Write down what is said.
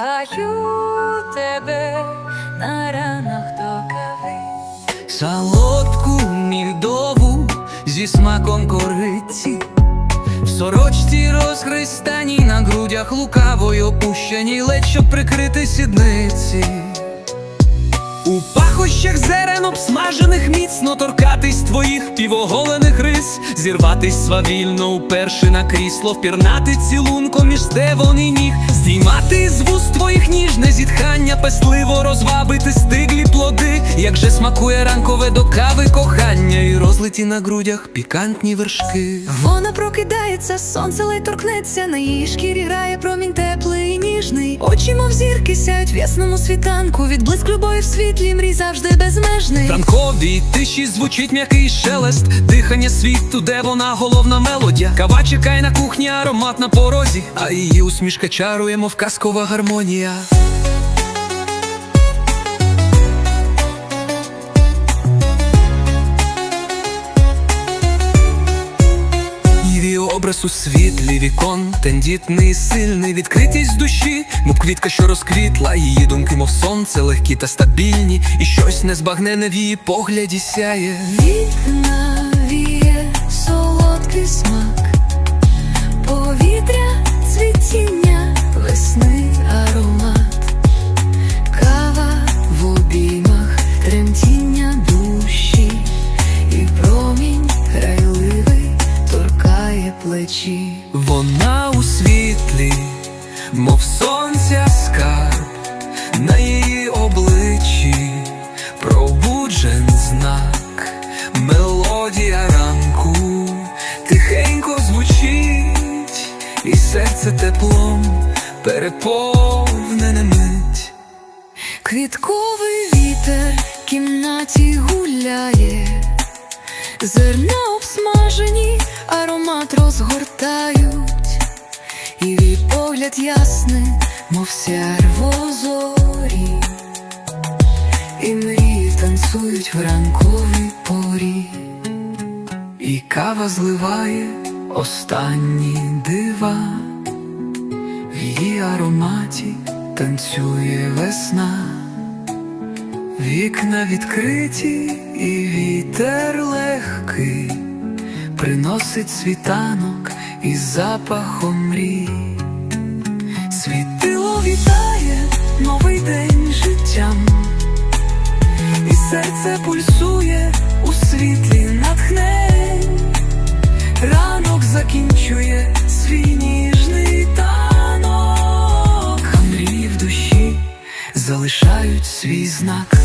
Кохаю тебе на ранах до кави. Солодку мідову зі смаком кориці, в сорочці розхристані на грудях лукавою опущені, ледь щоб прикрити сідниці. Пахощах зерен обсмажених міцно торкатись твоїх півоголених рис, зірватись свавільно уперши на крісло, впірнати цілунком між стевон і ніг, здіймати з вуст твоїх ніжне зітхання, пестливо розвабити стиглі плоди, як же смакує ранкове до кави кохання, і розлиті на грудях пікантні вершки. Вона прокидається, сонце ледь торкнеться, на її шкірі грає промінь теплий ніжний. Очі, мов зірки, сяють в ясному світанку. Відблиск любові в світлі мрій завжди безмежний. В тиші звучить м'який шелест, дихання світу, де вона головна мелодія. Кава чекає на кухні, аромат на порозі, а її усмішка чарує, мов казкова гармонія. Образ у світлі вікон, тендітний, сильний, відкритість душі, мов квітка, що розквітла, її думки, мов сонце, легкі та стабільні, і щось незбагнене в її погляді сяє. Вікна віє солодкий смак, мов сонця скарб, на її обличчі пробуджен знак, мелодія ранку тихенько звучить, і серце теплом переповнене мить. Квітковий вітер в кімнаті гуляє, зерна обсмажені, аромат її погляд ясний, мов сяйво зорі, і мрії танцюють в ранковій порі. І кава зливає останні дива, в її ароматі танцює весна, вікна відкриті, і вітер легкий приносить світанок із запахом мрій. Серце пульсує у світлі натхнень. Ранок закінчує свій ніжний танок, а мрії в душі залишають свій знак.